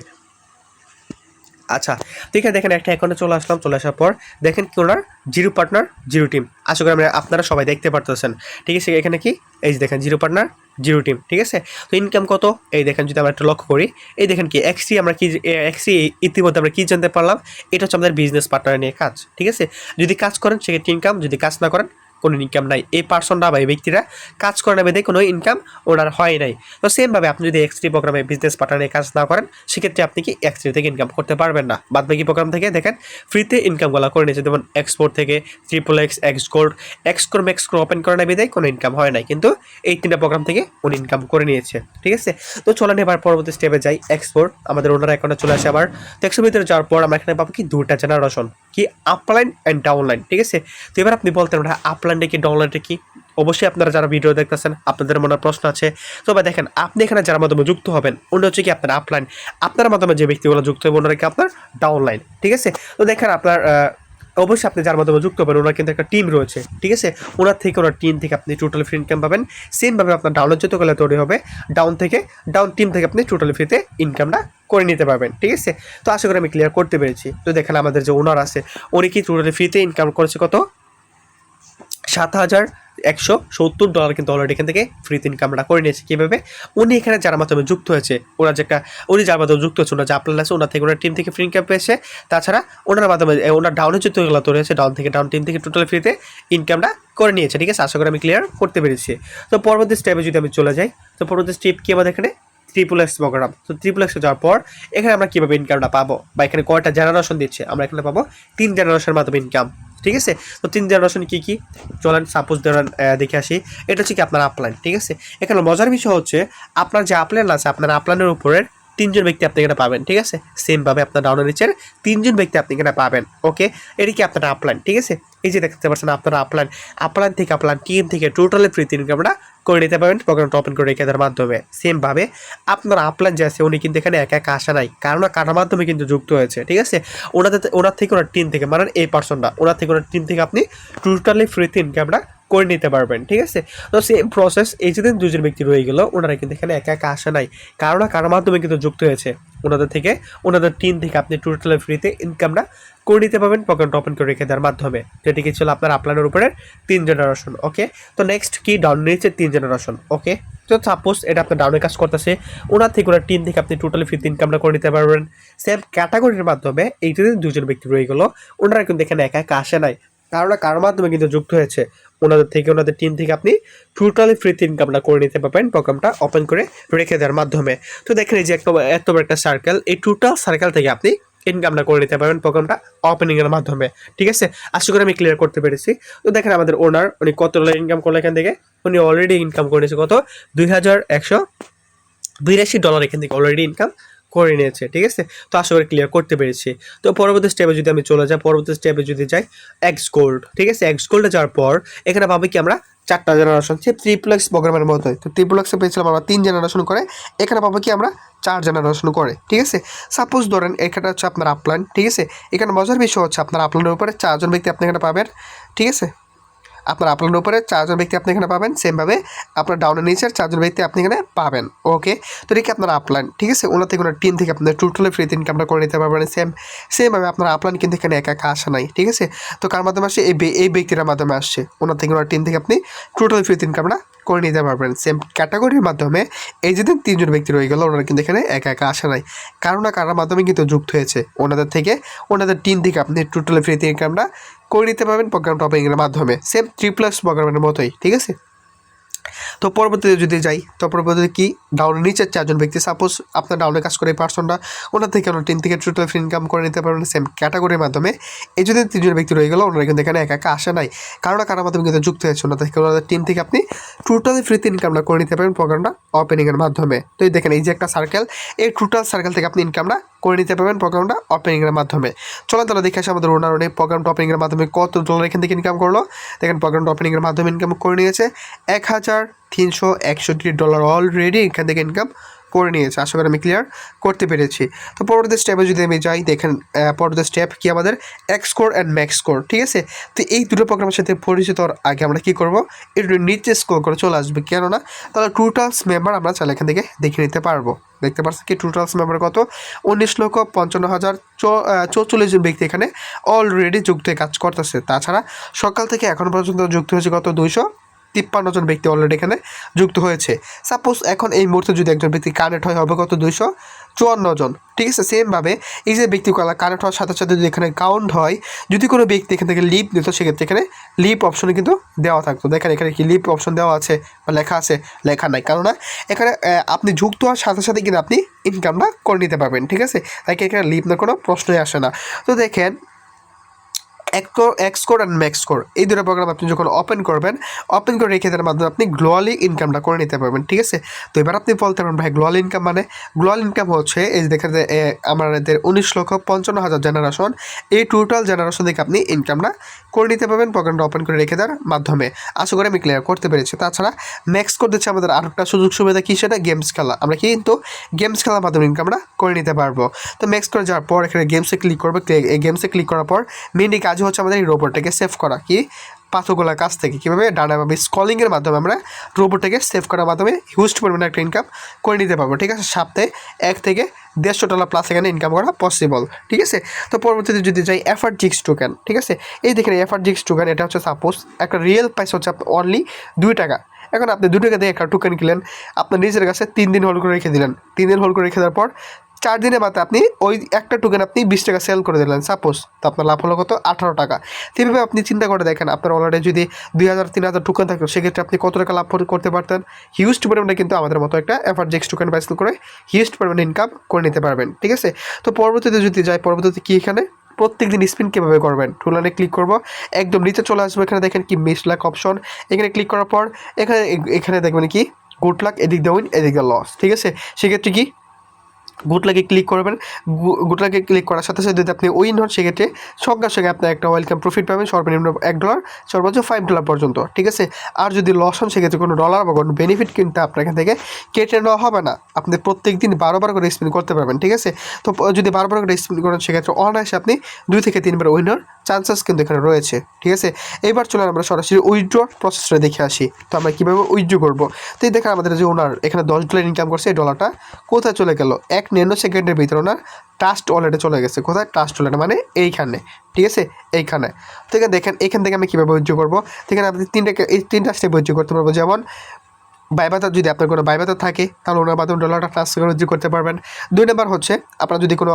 S1: আচ্ছা ঠিক আছে দেখেন একটা অ্যাকাউন্টে চলে আসলাম, চলে আসার পর দেখেন কি ওনার জিরো পার্টনার জিরো টিম আশা করি আপনারা সবাই দেখতে পারতেছেন। ঠিক আছে, এখানে কি? এই যে দেখেন, জিরো পার্টনার জিরো টিম ঠিক আছে? তো ইনকাম কত? এই দেখেন, যদি আমরা একটু লক্ষ্য করি, এই দেখেন কি এক্সি আমরা কি এক্সি ইতিমধ্যে আমরা কি জানতে পারলাম? এটা হচ্ছে আমাদের বিজনেস পার্টনার নিয়ে কাজ, ঠিক আছে? যদি কাজ করেন, সেক্ষেত্রে ইনকাম যদি কাজ না করেন কোনো ইনকাম নাই। এই পার্সনরা বা এই ব্যক্তিরা কাজ করে না বেঁধে কোনো ইনকাম ওনার হয় নাই। তো সেমভাবে আপনি যদি এক্সট্রি প্রোগ্রামে বিজনেস পার্টনারে কাজ না করেন, সেক্ষেত্রে আপনি কি এক্সট্রি থেকে ইনকাম করতে পারবেন না। বাদ বাকি প্রোগ্রাম থেকে দেখেন ফ্রিতে ইনকামগুলো করে নিয়েছে। যেমন এক্সপোর্ট থেকে triple X X gold X core max core open করে না বেঁধে কোনো ইনকাম হয় নাই। কিন্তু এই তিনটা প্রোগ্রাম থেকে উনি ইনকাম করে নিয়েছে। ঠিক আছে? তো চলেন এবার পরবর্তী স্টেপে যাই। এক্সপোর্ট আমাদের ওনার অ্যাকাউন্টে চলে আসে আবার। তো এক্সপোর ভিতরে যাওয়ার পর আমরা এখানে পাবো কি দুটা জেনারেশন কি আপলাইন অ্যান্ড ডাউনলাইন ঠিক আছে? তো এবার আপনি বলতেন ভাই আপলাইনটা কি ডাউনলাইনটা কি? অবশ্যই আপনারা যারা ভিডিও দেখতেছেন, আপনাদের মনে প্রশ্ন আছে। তো ভাই দেখেন, আপনি এখানে যার মাধ্যমে যুক্ত হবেন অন্য হচ্ছে কি আপনার আপলাইন আপনার মাধ্যমে যে ব্যক্তিগুলো যুক্ত হবে, ওনারা কি আপনার ডাউনলাইন ঠিক আছে? তো দেখেন আপনার অবশ্যই আপনি যার মাধ্যমে যুক্ত হবেন, ওনার কিন্তু একটা টিম রয়েছে, ঠিক আছে? ওনার থেকে ওনার টিম থেকে আপনি টোটাল ফ্রি ইনকাম পাবেন। সেমভাবে আপনার ডাউনলোড যত গেলে তৈরি হবে ডাউন থেকে ডাউন টিম থেকে আপনি টোটালি ফ্রিতে ইনকামটা করে নিতে পারবেন, ঠিক আছে? তো আশা করি আমি ক্লিয়ার করতে পেরেছি। তো দেখেন আমাদের যে ওনার আছে, উনি কি টোটালি ফ্রিতে ইনকাম করেছে কত? সাত হাজার একশো সত্তর ডলার কিন্তু অলরেডি এখান থেকে ফ্রিতে ইনকামটা করে নিয়েছে। কীভাবে? উনি এখানে যার মাধ্যমে যুক্ত হয়েছে ওনার যে একটা উনি যার মাধ্যমে যুক্ত হয়েছে, ওনার যে আপলাইন আছে, ওনার থেকে ওনার টিম থেকে ফ্রি ইনকাম পেয়েছে। তাছাড়া ওনার মাধ্যমে ওনার ডাউনে যুক্ত তো রয়েছে ডাউন থেকে ডাউন টিম থেকে টোটাল ফ্রিতে ইনকামটা করে নিয়েছে। ঠিক আছে? আশা করি আমি ক্লিয়ার করতে পেরেছি। তো পরবর্তী স্টেপে যদি আমি চলে যাই, তো পরবর্তী স্টেপ কি আমাদের এখানে? ট্রিপল এক্স প্রোগ্রাম তো ট্রিপল এক্সে যাওয়ার পর, এখানে আমরা কীভাবে ইনকামটা পাবো? বা এখানে কয়টা জেনারেশন দিচ্ছে? আমরা এখানে পাবো তিন জেনারেশনের মাধ্যমে ইনকাম ঠিক আছে? তো তিন জেনারেশন কী কী? চলেন সাপোজ ধরেন দেখে আসি। এটা হচ্ছে কি আপনার আপলাইন ঠিক আছে? এখানে মজার বিষয় হচ্ছে, আপনার যে আপলাইন আছে, আপনার আপলাইনের উপরের তিনজন ব্যক্তি আপনি এখানে পাবেন, ঠিক আছে? সেমভাবে আপনার ডাউনের নিচের তিনজন ব্যক্তি আপনি এখানে পাবেন ওকে এটি কি আপনার আপলাইন ঠিক আছে? এই যে দেখতে পাচ্ছেন আপনার আপলাইন আপলাইন থেকে আপনার টিম থেকে টোটালি ফ্রি ইনকামটা করে নিতে পারবেন প্রোগ্রামটা ওপেন করে রেখে দেওয়ার মাধ্যমে। সেমভাবে আপনার আপলাইন যে আছে, উনি কিন্তু এখানে একা একা আসা নাই, কারণ কাটার মাধ্যমে কিন্তু যুক্ত হয়েছে, ঠিক আছে? ওনাদের, ওনার থেকে ওনার টিম থেকে মানে এই পার্সনটা ওনার থেকে ওনার টিম থেকে আপনি টোটালি ফ্রিতে ইনকামটা করে নিতে পারবেন, ঠিক আছে? তো সেম প্রসেস এই যে দিন দুজন ব্যক্তি রয়ে গেল, ওনারা কিন্তু এখানে একা একা আসা নাই। কারণ কারোর মাধ্যমে কিন্তু যুক্ত হয়েছে। ওনাদের থেকে, ওনাদের টিম থেকে আপনি টোটালি ফ্রিতে ইনকামটা করে নিতে পারবেন পকেট ওপেন করে রেখে দেওয়ার মাধ্যমে। যেটি কি ছিল আপনার আপনার উপরে? তিন জেনারেশন ওকে তো নেক্সট কি? ডাউন নিয়েছে তিন জেনারেশন ওকে তো সাপোজ এটা আপনার ডাউনে কাজ করতেছে, ওনার থেকে ওনার টিম থেকে আপনি টোটালি ফিফটি ইনকামটা করে নিতে পারবেন। সেম ক্যাটাগরির মাধ্যমে এইটাতে দুজন ব্যক্তি রয়ে গেলো, ওনারা কিন্তু এখানে একা একা আসে নাই। কারণ কার মাধ্যমে কিন্তু যুক্ত হয়েছে? ওনাদের থেকে, ওনাদের টিম থেকে আপনি টোটালি ফ্রিতে ইনকামটা করে নিতে পারবেন প্রোগ্রামটা ওপেন করে রেখে দেওয়ার মাধ্যমে। তো দেখেন এই যে একটা এত বড় একটা সার্কেল এই টোটাল সার্কেল থেকে আপনি ইনকামটা করে নিতে পারবেন প্রোগ্রামটা ওপেনিংয়ের মাধ্যমে, ঠিক আছে? আশা করি আমি ক্লিয়ার করতে পেরেছি। তো দেখেন আমাদের ওনার উনি কত ডলার ইনকাম করল এখান থেকে? উনি অলরেডি ইনকাম করেছে কত? দুই হাজার একশো বিরাশি ডলার এখান থেকে অলরেডি ইনকাম করে নিয়েছে, ঠিক আছে? তো আশা করি ক্লিয়ার করতে পেরেছি। তো পরবর্তী স্টেপে যদি আমি চলে যাই, পরবর্তী স্টেপে যদি যাই এক্স গোল্ড ঠিক আছে? এক্স গোল্ডে যাওয়ার পর, এখানে পাবে কি আমরা চারটা জেনারেশন সে ট্রিপ্লেক্স প্রোগ্রামের মতোই। তো ট্রিপ্লেক্সে পেয়েছিলাম আমরা তিন জেনারেশন করে, এখানে পাবো কি আমরা চার জেনারেশন করে, ঠিক আছে? সাপোজ ধরেন, এখানে হচ্ছে আপনার আপলাইন ঠিক আছে? এখানে মজার বিষয় হচ্ছে আপনার আপলাইনের উপরে চারজন ব্যক্তি আপনি এখানে পাবেন, ঠিক আছে? আপনার আপলোডের উপরে চারজন ব্যক্তি আপনি এখানে পাবেন সেমভাবে আপনার ডাউনের নিচের চারজন ব্যক্তি আপনি এখানে পাবেন। ওকে তো কি আপনার আপলাইন ঠিক আছে? ওনার থেকে ওনার টিম থেকে আপনার টোটালি ফ্রিতে ইনকামটা করে নিতে পারবেন সেম সেমভাবে আপনার আপলাইন কিন্তু এখানে একা একা আসা নাই, ঠিক আছে? তো কার মাধ্যমে আসছে এই এই ব্যক্তির মাধ্যমে আসছে ওনার থেকে ওনার টিম থেকে আপনি টোটালি ফ্রিতে ইনকামটা করে নিতে পারবেন সেম ক্যাটাগরির মাধ্যমে। এই যে দিন তিনজন ব্যক্তি রয়ে গেল, ওনারা কিন্তু এখানে একা একা আসা নাই। কারও না, কারোর মাধ্যমে কিন্তু যুক্ত হয়েছে। ওনাদের থেকে, ওনাদের টিম থেকে আপনি টোটালি ফ্রিতে ইনকামটা করে নিতে পারবেন প্রোগ্রাম টপিংয়ের মাধ্যমে। সেম থ্রি প্লাস প্রোগ্রামের মতোই, ঠিক আছে? তো পরবর্তীতে যদি যাই, তো পরবর্তীতে কি? ডাউনের নিচের চারজন ব্যক্তি সাপোজ আপনার ডাউনে কাজ করে পার্সনটা ওনার থেকে ওনার টিম থেকে টোটাল ইনকাম করে নিতে পারবেন সেম ক্যাটাগরির মাধ্যমে। এই যদি তিনজন ব্যক্তি রয়ে গেল, ওনারা কিন্তু এখানে একা একা আসে নাই। কারণ কারোর মাধ্যমে কিন্তু যুক্ত হয়েছে ওনার থেকে। ওনাদের টিম থেকে আপনি টোটালি ফ্রিতে ইনকামটা করে নিতে পারবেন প্রোগ্রামটা ওপেনিংয়ের মাধ্যমে। তো এই দেখেন, এই যে একটা সার্কেল এই টোটাল সার্কেল থেকে আপনি ইনকামটা করে নিতে পারবেন প্রোগ্রামটা অপেনিংয়ের মাধ্যমে। চলেন তাহলে দেখে আসি আমাদের ওনার ওনে প্রোগ্রামটা অপেনিংয়ের মাধ্যমে কত ডলার এখান থেকে ইনকাম করল। দেখেন প্রোগ্রামটা অপেনিংয়ের মাধ্যমে ইনকাম করে নিয়েছে। এক হাজার তিনশো একষট্টি ডলার অলরেডি এখান থেকে ইনকাম করে নিয়েছে। আশা করি আমি ক্লিয়ার করতে পেরেছি। তো পরবর্তী স্টেপে যদি আমি যাই, দেখেন পরবর্তী স্টেপ কি আমাদের? এক্স অ্যান্ড ম্যাক্স স্কোর ঠিক আছে? তো এই দুটো প্রোগ্রামের সাথে পরিচিত আগে আমরা কী করব? একটু নিচে স্কোর করে চলে আসবে। কেননা, তাহলে টোটালস মেম্বার আমরা চাইলে এখান থেকে দেখে নিতে পারব। দেখতে পাচ্ছেন কি? টোটালস মেম্বার কত? উনিশ লক্ষ পঞ্চান্ন হাজার চৌচল্লিশ জন ব্যক্তি এখানে অলরেডি যুক্ত কাজ করতেছে। তাছাড়া সকাল থেকে এখন পর্যন্ত যুক্ত হয়েছে কত? দুইশো তিপ্পান্ন জন ব্যক্তি অলরেডি এখানে যুক্ত হয়েছে। সাপোজ এখন এই মুহূর্তে যদি একজন ব্যক্তি কানেক্ট হয়, হবে কত? দুইশো চুয়ান্ন জন। ঠিক আছে? সেমভাবে এই যে ব্যক্তি কানেক্ট হওয়ার সাথে সাথে যদি এখানে কাউন্ট হয়, যদি কোনো ব্যক্তি এখান থেকে লিপ দিত সেক্ষেত্রে এখানে লিপ অপশনে কিন্তু দেওয়া থাকতো। দেখেন এখানে কি লিপ অপশন দেওয়া আছে বা লেখা আছে? লেখা নাই। কেননা এখানে আপনি যুক্ত হওয়ার সাথে সাথে কিন্তু আপনি ইনকামটা করে নিতে পারবেন। ঠিক আছে? তাই এখানে লিপ না কোনো প্রশ্নই আসে না। তো দেখেন এক্সকোর অ্যান্ড ম্যাক্সকোর এই দুটো প্রোগ্রাম আপনি যখন ওপেন করবেন ওপেন করে রেখে দেওয়ার মাধ্যমে আপনি গ্লোয়ালি ইনকামটা করে নিতে পারবেন ঠিক আছে? তো এবার আপনি বলতে পারেন ভাই গ্লোয়াল ইনকাম মানে গ্লোয়াল ইনকাম হচ্ছে এই যে দেখেন যে, এ, আমাদের উনিশ লক্ষ পঞ্চান্ন হাজার জেনারেশন এই টোটাল জেনারেশন থেকে আপনি ইনকামটা করে নিতে পারবেন প্রোগ্রামটা ওপেন করে রেখে দেওয়ার মাধ্যমে। আশা করি আমি ক্লিয়ার করতে পেরেছি। তাছাড়া ম্যাক্স কোড দিচ্ছে আমাদের আরেকটা সুযোগ সুবিধা কী সেটা গেমস খেলা। আমরা কিন্তু গেমস খেলার মাধ্যমে ইনকামটা করে নিতে পারব। তো ম্যাক্স করে যাওয়ার পর এখানে গেমসে ক্লিক করব। এই গেমসে ক্লিক করার পর মেনলি কাজ হচ্ছে আমাদের এই রোবটটাকে সেভ করা। কি? পাথরগুলোর কাছ থেকে। কীভাবে? ডানা বা স্কলিংয়ের মাধ্যমে আমরা রোবটটাকে সেভ করার মাধ্যমে হিউজ পরিমাণে একটা ইনকাম করে নিতে পারব। ঠিক আছে? সপ্তাহে এক থেকে দেড়শো ডলার প্লাস এখানে ইনকাম করা পসিবল ঠিক আছে? তো পরবর্তীতে যদি যাই এফার জিক্স টোকেন ঠিক আছে? এই দেখেন এফার জিক্স টোকেন এটা হচ্ছে সাপোজ একটা রিয়েল প্রাইস হচ্ছে অনলি দুই টাকা। এখন আপনি দু টাকা দিয়ে একটা টোকেন কিনলেন, আপনার নিজের কাছে তিন দিন হোল্ড করে রেখে দিলেন। তিন দিন হোল্ড করে রেখে দেওয়ার পর চার দিনের মাথায় আপনি ওই একটা টোকেন আপনি বিশ টাকা সেল করে দিলেন। সাপোজ তো আপনার লাভ হলো কত? আঠারো টাকা। সেভাবে আপনি চিন্তা করে দেখেন, আপনার অলরেডি যদি দুই হাজার, তিন হাজার টোকেন থাকতো সেক্ষেত্রে আপনি কত টাকা লাভ করতে পারতেন? হিউজ পরিমাণে কিন্তু আমাদের মতো একটা এফার্জেক্স টোকেন বাইসেল করে হিউজ পরিমাণে ইনকাম করে নিতে পারবেন, ঠিক আছে? তো পরবর্তীতে যদি যাই, পরবর্তীতে কি এখানে? প্রত্যেক দিন স্পিন কীভাবে করবেন? টুলানে ক্লিক করব, একদম নিচে চলে আসব, এখানে দেখেন কি মিস লাক অপশন এখানে ক্লিক করার পর, এখানে এখানে দেখবেন কি গুড লাক এদিক দিয়ে এদিক দিয়ে লস ঠিক আছে? সেক্ষেত্রে কি? গুড লাগে ক্লিক করবেন। গুড লাগে ক্লিক করার সাথে সাথে যদি আপনি উইন হন, সেক্ষেত্রে সঙ্গে সঙ্গে আপনি একটা ওয়েলকাম প্রফিট পাবেন, সর্বনিম্ন এক ডলার সর্বোচ্চ ফাইভ ডলার পর্যন্ত, ঠিক আছে? আর যদি লস হন, সেক্ষেত্রে কোনো ডলার বা কোনো বেনিফিট কিন্তু আপনার এখান থেকে কেটে নেওয়া হবে না। আপনি প্রত্যেক দিন বারো বার করে স্পিন করতে পারবেন, ঠিক আছে? তো যদি বারবার করে স্পিন করেন, সেক্ষেত্রে অনায়াসে আপনি দুই থেকে তিনবার উইন উইনার চান্সেস কিন্তু এখানে রয়েছে, ঠিক আছে? এবার চলে আমরা সরাসরি উইথড্র প্রসেসটা দেখে আসি। তো আমরা কীভাবে উইথড্র করব? তো এই দেখেন আমাদের যে ওনার এখানে দশ ডলার ইনকাম করছে, এই ডলারটা কোথায় চলে গেল? এক নেনো সেকেন্ডের ভিতরে ওনার ট্রাস্ট ওয়ালেটে চলে গেছে। কোথায়? ট্রাস্ট ওয়ালেট মানে এইখানে। ঠিক আছে? এইখানে। ঠিক আছে দেখেন, এখান থেকে আমি কীভাবে উজ্জ্ব করব? এখানে আপনি তিনটা এই তিনটা স্টেপ উজ্জ্ব করতে পারব। যেমন
S2: বাইবাতা যদি আপনার কোনো বাইবাতা থাকে, তাহলে ওনার মাধ্যমে ডলারটা ট্রান্সফার উইথড্র করতে পারবেন। দুই নম্বর হচ্ছে, আপনার যদি কোনো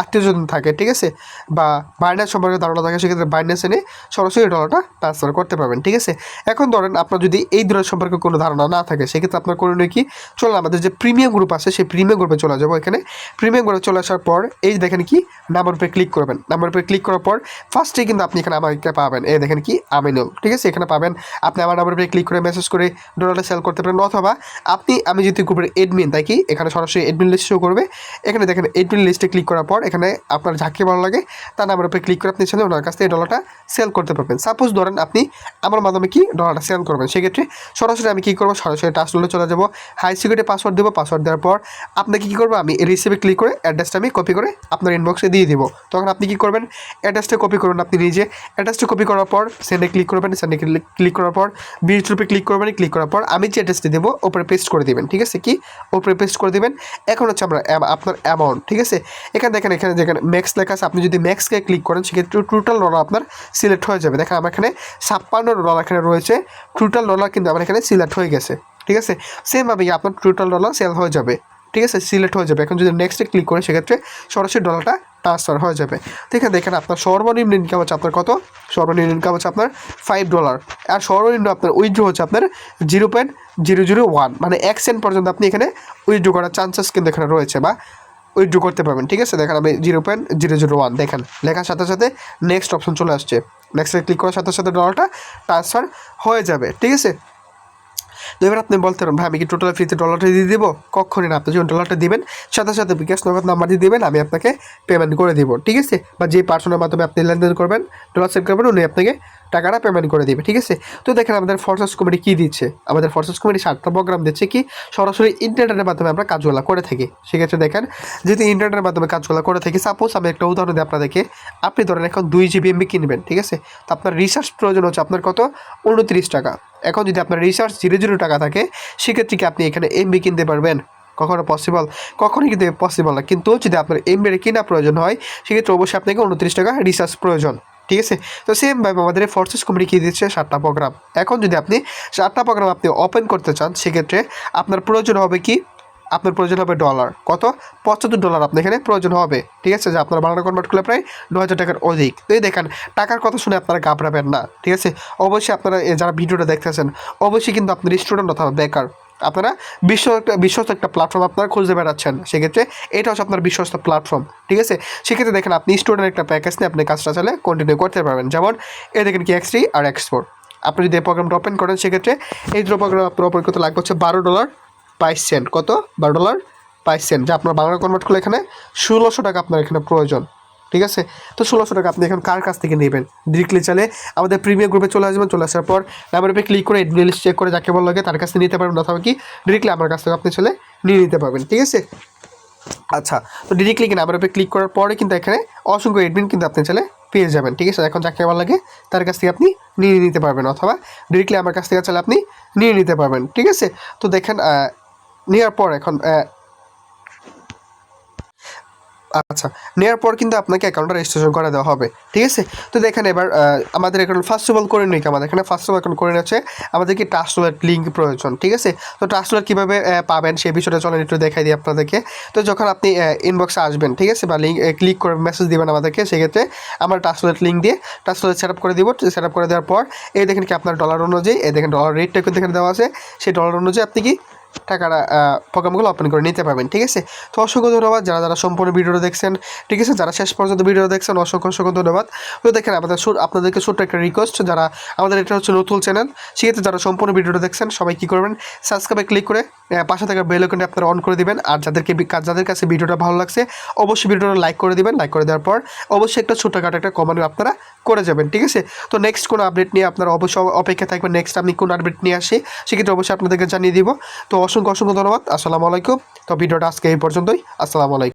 S2: আত্মীয়জন থাকে, ঠিক আছে, বা বাইন্যান্স সম্পর্কে ধারণা থাকে, সেক্ষেত্রে বাইন্যান্স এনে সরাসরি ডলারটা ট্রান্সফার করতে পারবেন, ঠিক আছে? এখন ধরেন আপনার যদি এই ধরনের সম্পর্কে কোনো ধারণা না থাকে, সেক্ষেত্রে আপনার করণীয় কি, চলুন আমাদের যে প্রিমিয়াম গ্রুপ আছে, সেই প্রিমিয়াম গ্রুপে চলে যাব এখানে। প্রিমিয়াম গ্রুপে চলে আসার পর, এই দেখেন কি নাম্বার উপরে ক্লিক করবেন। নাম্বার উপরে ক্লিক করার পর ফার্স্টে কিন্তু আপনি এখানে আমাকে পাবেন, এই দেখেন কি আমিনুল ঠিক আছে? এখানে পাবেন, আপনি আমার নাম্বার উপরে ক্লিক করে মেসেজ করে ডলারটা সেল করতে পারেন অথবা আপনি, আমি যদি গ্রুপের এডমিন তাই কি? এখানে সরাসরি এডমিন লিস্ট শো করবে। এখানে দেখেন এডমিন লিস্টে ক্লিক করার পর এখানে আপনার যাকে ভালো লাগে, তার নাম্বার উপরে ক্লিক করে আপনি চাইলে ওনার কাছ থেকে ডলারটা সেল করতে পারবেন। সাপোজ ধরেন আপনি আমার মাধ্যমে কি ডলারটা সেল করবেন? সেক্ষেত্রে সরাসরি আমি কী করব? সরাসরি টাচলে চলে যাব। হাই সিকিউরিটি পাসওয়ার্ড দেবো পাসওয়ার্ড দেওয়ার পর আপনাকে কী করব? আমি রিসিভে ক্লিক করে অ্যাড্রেসটা আমি কপি করে আপনার ইনবক্সে দিয়ে দিব। তখন আপনি কী করবেন? অ্যাড্রেসটা কপি করবেন আপনি নিজে। অ্যাড্রেসটা কপি করার পর সেন্ডে ক্লিক করবেন। সেন্ডে ক্লিক করার পর বিশ রুপে ক্লিক করবেন। ক্লিক করার পর আমি যে অ্যাড্রেসটি দেবো ওপরে পেস্ট করে দেবেন, ঠিক আছে কি? ওপরে পেস্ট করে দেবেন। এখন হচ্ছে আমরা আপনার অ্যামাউন্ট ঠিক আছে? এখানে দেখেন, এখানে যেখানে ম্যাক্স লেখা আছে। আপনি যদি ম্যাক্সকে ক্লিক করেন, সেক্ষেত্রে টোটাল ডলার আপনার সিলেক্ট হয়ে যাবে। দেখেন, আমার এখানে ছাপ্পান্ন ডলার এখানে রয়েছে। টোটাল ডলার কিন্তু আমার এখানে সিলেক্ট হয়ে গেছে, ঠিক আছে? সেমভাবেই আপনার টোটাল ডলার সেল হয়ে যাবে। ঠিক আছে সিলেক্ট হয়ে যাবে। এখন যদি নেক্সটে ক্লিক করি, সেক্ষেত্রে সরাসরি ডলারটা ট্রান্সফার হয়ে যাবে। ঠিক আছে দেখেন আপনার সর্বনিম্ন ইনকাম হচ্ছে আপনার কত? সর্বনিম্ন ইনকাম হচ্ছে আপনার ফাইভ ডলার আর সর্বনিম্ন আপনার উইথড্র হচ্ছে আপনার zero point zero zero one মানে এক সেন্ট পর্যন্ত আপনি এখানে উইথড্র করার চান্সেস কিন্তু এখানে রয়েছে বা উইথড্র করতে পারবেন। ঠিক আছে, দেখেন আমি zero point zero zero one দেখেন, লেখার সাথে সাথে নেক্সট অপশন চলে আসছে। নেক্সটে ক্লিক করার সাথে সাথে ডলারটা ট্রান্সফার হয়ে যাবে। ঠিক আছে তো এবার আপনি বলতে পারেন, ভাই, আমি কি টোটাল ফ্রিতে ডলারটা দিয়ে দেবো? কখনই না, আপনি যখন ডলারটা দিবেন, সাথে সাথে বিকাশ নগদ নাম্বার দিয়ে দেবেন, আমি আপনাকে পেমেন্ট করে দেবো, ঠিক আছে? বা যে পার্সনের মাধ্যমে আপনি লেনদেন করবেন ডলার সেট করবেন, উনি আপনাকে টাকাটা পেমেন্ট করে দিবে, ঠিক আছে? তো দেখেন আমাদের ফোর্সেস কমিটি কী দিচ্ছে? আমাদের ফোর্সেস কমিটি সাতটা প্রোগ্রাম দিচ্ছে কি, সরাসরি ইন্টারনেটের মাধ্যমে আমরা কাজগুলো করে থাকি সেক্ষেত্রে দেখেন যদি ইন্টারনেটের মাধ্যমে কাজগুলো করে থাকি সাপোজ আমি একটা উদাহরণ দিই আপনাদেরকে, আপনি ধরেন এখন দুই জিবি এমবি কিনবেন, ঠিক আছে? তো আপনার রিচার্জ প্রয়োজন হচ্ছে আপনার কত? উনত্রিশ টাকা। এখন যদি আপনার রিচার্জ জিরো জিরো টাকা থাকে, সেক্ষেত্রে কি আপনি এখানে এমবি কিনতে পারবেন? কখনো পসিবল কখনোই কিন্তু পসিবল না। কিন্তু যদি আপনার এমবির কেনা প্রয়োজন হয়, সেক্ষেত্রে অবশ্যই আপনাকে উনত্রিশ টাকা রিচার্জ প্রয়োজন। ঠিক আছে? তো সেমভাবে আমাদের ফোর্সেস কোম্পানি কী দিচ্ছে? সাতটা প্রোগ্রাম এখন যদি আপনি সাতটা প্রোগ্রাম আপনি ওপেন করতে চান, সেক্ষেত্রে আপনার প্রয়োজন হবে কি? আপনার প্রয়োজন হবে ডলার কত? পঁচাত্তর ডলার আপনার এখানে প্রয়োজন হবে। ঠিক আছে? যে আপনার বাংলা কনভার্ট করলে প্রায় দু হাজার টাকার অধিক। তো এই দেখেন, টাকার কথা শুনে আপনারা ঘাবড়াবেন না। ঠিক আছে? অবশ্যই আপনারা যারা ভিডিওটা দেখতেছেন, অবশ্যই কিন্তু আপনার স্টুডেন্ট অথবা বেকার। আপনারা বিশ্ব একটা বিশ্বস্ত একটা প্ল্যাটফর্ম আপনারা খুঁজে বেড়াচ্ছেন। সেক্ষেত্রে এটা হচ্ছে আপনার বিশ্বস্ত প্ল্যাটফর্ম ঠিক আছে? সেক্ষেত্রে দেখেন, আপনি স্টুডেন্ট একটা প্যাকেজ নিয়ে আপনি কাজটা চালে কন্টিনিউ করতে পারবেন। যেমন এ দেখেন কি এক্স আর এক্সপোর্ট আপনি যদি এই প্রোগ্রামটা ওপেন করেন, সেক্ষেত্রে এই দুটো প্রোগ্রাম আপনার ওপেন করতে লাগবে হচ্ছে বারো ডলার বাইশ সেন্ট। কত? বারো ডলার বাইশ সেন্ট। যা আপনার বাংলা কনভার্ট করলে এখানে ষোলোশো টাকা আপনার এখানে প্রয়োজন। ঠিক আছে? তো ষোলোশো টাকা আপনি এখন কার কাছ থেকে নেবেন? ডিরেক্টলি চালে আমাদের প্রিমিয়াম গ্রুপে চলে আসবেন, চলে আসার পর নাম্বার উপরে ক্লিক করে এডমিন লিস্ট চেক করে যাকে ভালো লাগে তার কাছ নিতে পারবেন অথবা কি ডিরেক্টলি আমার কাছ থেকে আপনি চলে নিয়ে নিতে পারবেন। ঠিক আছে? আচ্ছা তো ডিরেক্টলি কি নাম্বার উপরে ক্লিক করার পরে কিন্তু এখানে অসংখ্য এডমিন কিন্তু আপনি চাইলে পেয়ে যাবেন। ঠিক আছে? এখন যাকে ভালো লাগে তার কাছ থেকে আপনি নিয়ে নিতে পারবেন অথবা ডিরেক্টলি আমার কাছ থেকে চাইলে আপনি নিয়ে নিতে পারবেন। ঠিক আছে? তো দেখেন নেওয়ার পর এখন আচ্ছা নেওয়ার পর কিন্তু আপনাকে অ্যাকাউন্টটা রেজিস্ট্রেশন করে দেওয়া হবে, ঠিক আছে? তো দেখেন এবার আমাদের এখানে ফার্স্ট অফ অল করে নিই, আমাদের এখানে ফার্স্ট অফ অল এখন করে নিচ্ছে আমাদেরকে ট্রাস্টওয়ার লিঙ্ক প্রয়োজন, ঠিক আছে? তো ট্রাস্টওয়ার কীভাবে পাবেন সেই বিষয়টা চলেন একটু দেখাই দিই আপনাদেরকে। তো যখন আপনি ইনবক্সে আসবেন, ঠিক আছে? বা লিঙ্ক ক্লিক করে মেসেজ দিবেন আমাদেরকে, সেক্ষেত্রে আমরা ট্রাস্টওয়ার লিঙ্ক দিয়ে ট্রাস্টওয়ার সেট আপ করে দিব সেট আপ করে দেওয়ার পর, এই দেখেন কি আপনার ডলার অনুযায়ী, এই দেখেন ডলার রেটটা কিন্তু এখানে দেওয়া আছে, সেই ডলার অনুযায়ী আপনি কি টাকাটা প্রোগ্রামগুলো ওপেন করে নিতে পারবেন, ঠিক আছে? তো অসংখ্য ধন্যবাদ যারা যারা সম্পূর্ণ ভিডিওটা দেখছেন, ঠিক আছে? যারা শেষ পর্যন্ত ভিডিও দেখছেন, অসংখ্য অসংখ্য ধন্যবাদ। তো দেখেন, আমাদের আপনাদেরকে ছোট্ট একটা রিকোয়েস্ট যারা আমাদের এটা হচ্ছে নতুন চ্যানেল সেক্ষেত্রে যারা সম্পূর্ণ ভিডিওটা দেখছেন, সবাই কী করবেন? সাবস্ক্রাইবে ক্লিক করে পাশে থাকা বেল আইকনটি আপনারা অন করে দিবেন, আর যাদেরকে যাদের কাছে ভিডিওটা ভালো লাগছে, অবশ্যই ভিডিওটা লাইক করে দিবেন লাইক করে দেওয়ার পর অবশ্যই একটা ছোট্টখাটো একটা কমেন্ট আপনারা করে যাবেন, ঠিক আছে? তো নেক্সট কোনো আপডেট নিয়ে আপনারা অবশ্যই অপেক্ষা থাকবেন নেক্সট আমি কোন আপডেট নিয়ে আসি, সেক্ষেত্রে অবশ্যই আপনাদেরকে জানিয়ে দিব। তো অসংখ্য অসংখ্য ধন্যবাদ। আসসালামু আলাইকুম। তো ভিডিওটা আজকে এই পর্যন্তই। আসসালামু আলাইকুম।